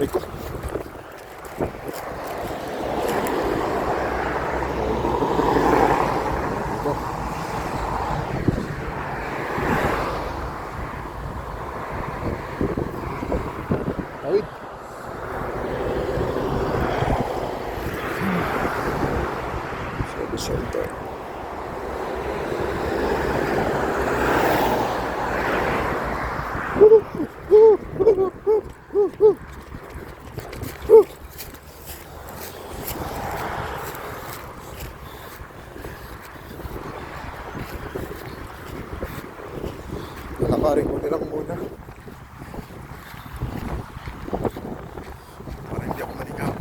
et lalakarin ko nilang muna. Para hindi ako maligaw.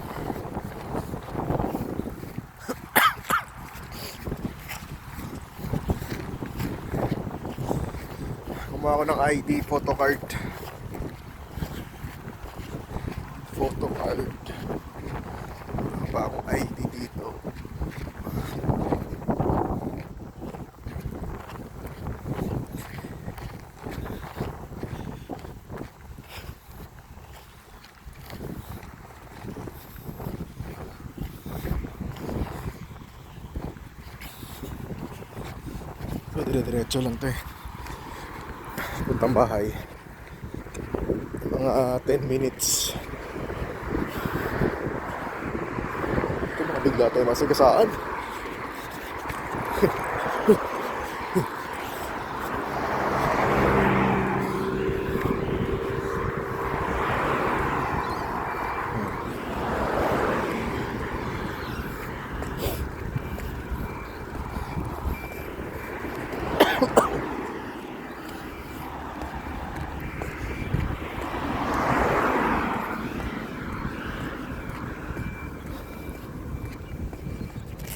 Kumuha ako ng ID, photo card. Photo card. Wala pa akong ID dito. So, dire-diretso lang to eh. Puntang bahay. Mga ah, 10 minutes. Ito mga bigla tayo masagasaan.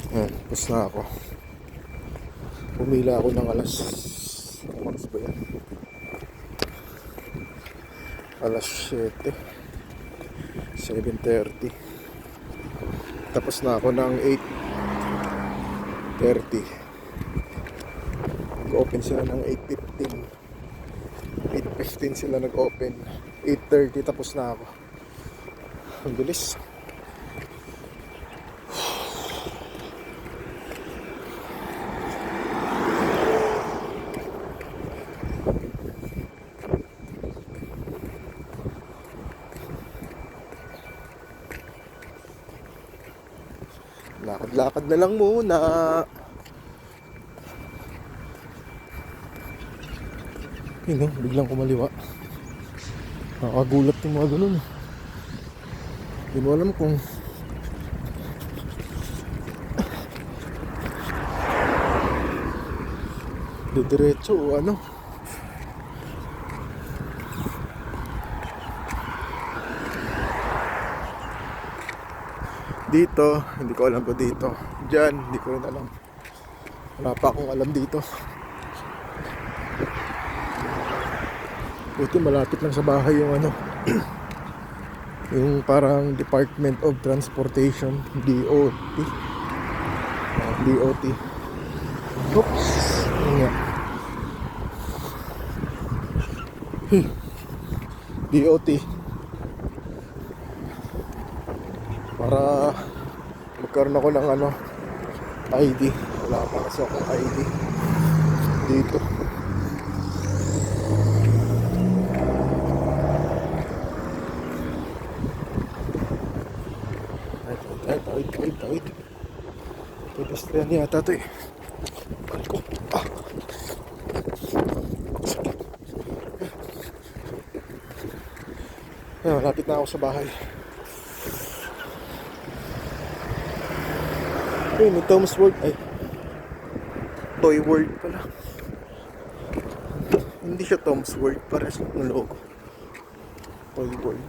Ayan, tapos na ako. Pumila ako ng alas... Oras ba yan? Alas 7. 7.30. Tapos na ako ng 8.30. Nag-open sila ng 8.15. 8.15 sila nag-open. 8.30 tapos na ako. Ang bilis. Lakad-lakad na lang muna. Yun oh, biglang kumaliwa. Nakakagulat yung mga ganun. Hindi mo alam kung didiretso o ano. Dito, hindi ko alam ko dito. Diyan, hindi ko rin alam. Wala pa akong alam dito. Buti malapit lang sa bahay yung ano. yung parang Department of Transportation, DOT. Ah, DOT. Oops. Nga. Hmm. DOT. Para magkaroon ako ng ano ID. Wala pa kasi akong ID. Dito. Tawid, tawid, tawid, tawid. Pedestrian yata ito eh. Balik ko. Ah. Ayun, malapit na ako sa bahay. Ayun, may Tom's World. Ay. Toy World pala. Hindi siya Tom's World. Pares ng logo. Toy World.